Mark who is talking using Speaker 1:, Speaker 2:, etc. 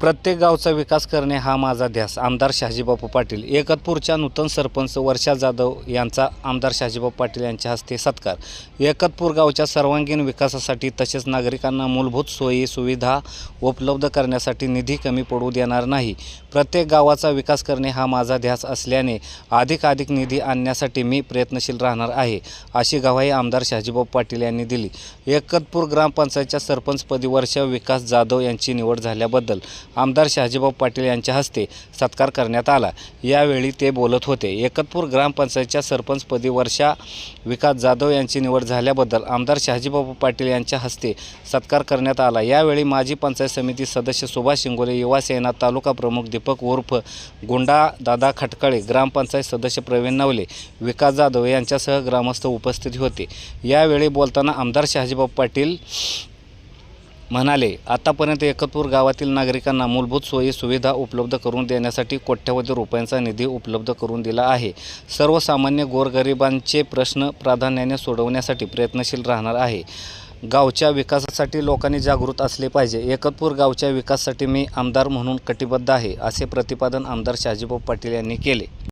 Speaker 1: प्रत्येक गावचा विकास करणे हा माझा ध्यास. आमदार शहाजीबापू पाटील एकतपूरच्या नूतन सरपंच वर्षा जाधव यांचा आमदार शहाजीबापू पाटील यांच्या हस्ते सत्कार. एकतपूर गावच्या सर्वांगीण विकासासाठी तसेच नागरिकांना मूलभूत सोयी सुविधा उपलब्ध करण्यासाठी निधी कमी पडू देणार नाही. प्रत्येक गावाचा विकास करणे हा माझा ध्यास असल्याने अधिकाधिक निधी आणण्यासाठी मी प्रयत्नशील राहणार आहे अशी गवाही आमदार शहाजीबापू पाटील यांनी दिली. एकतपूर ग्रामपंचायतच्या सरपंचपदी वर्षा विकास जाधव यांची निवड झाल्याबद्दल आमदार शहाजीभाऊ पाटील यांच्या हस्ते सत्कार करण्यात आला. यावेळी ते बोलत होते. एकतपूर ग्रामपंचायतच्या सरपंचपदी वर्षा विकास जाधव यांची निवड झाल्याबद्दल आमदार शहाजीबाबू पाटील यांच्या हस्ते सत्कार करण्यात आला. यावेळी माजी पंचायत समिती सदस्य सुभाष शिंगोले युवासेना तालुका प्रमुख दीपक उर्फ गुंडा दादा खटकाळे ग्रामपंचायत सदस्य प्रवीण नवले विकास जाधव यांच्यासह ग्रामस्थ उपस्थित होते. यावेळी बोलताना आमदार शहाजीबाबू पाटील म्हणाले आतापर्यंत एकतपूर गावातील नागरिकांना मूलभूत सोयी सुविधा उपलब्ध करून देण्यासाठी कोट्यवधी रुपयांचा निधी उपलब्ध करून दिला आहे. सर्वसामान्य गोरगरिबांचे प्रश्न प्राधान्याने सोडवण्यासाठी प्रयत्नशील राहणार आहे. गावच्या विकासासाठी लोकांनी जागृत असले पाहिजे. एकतपूर गावच्या विकासासाठी मी आमदार म्हणून कटिबद्ध आहे असे प्रतिपादन आमदार शहाजीबाबू पाटील यांनी केले.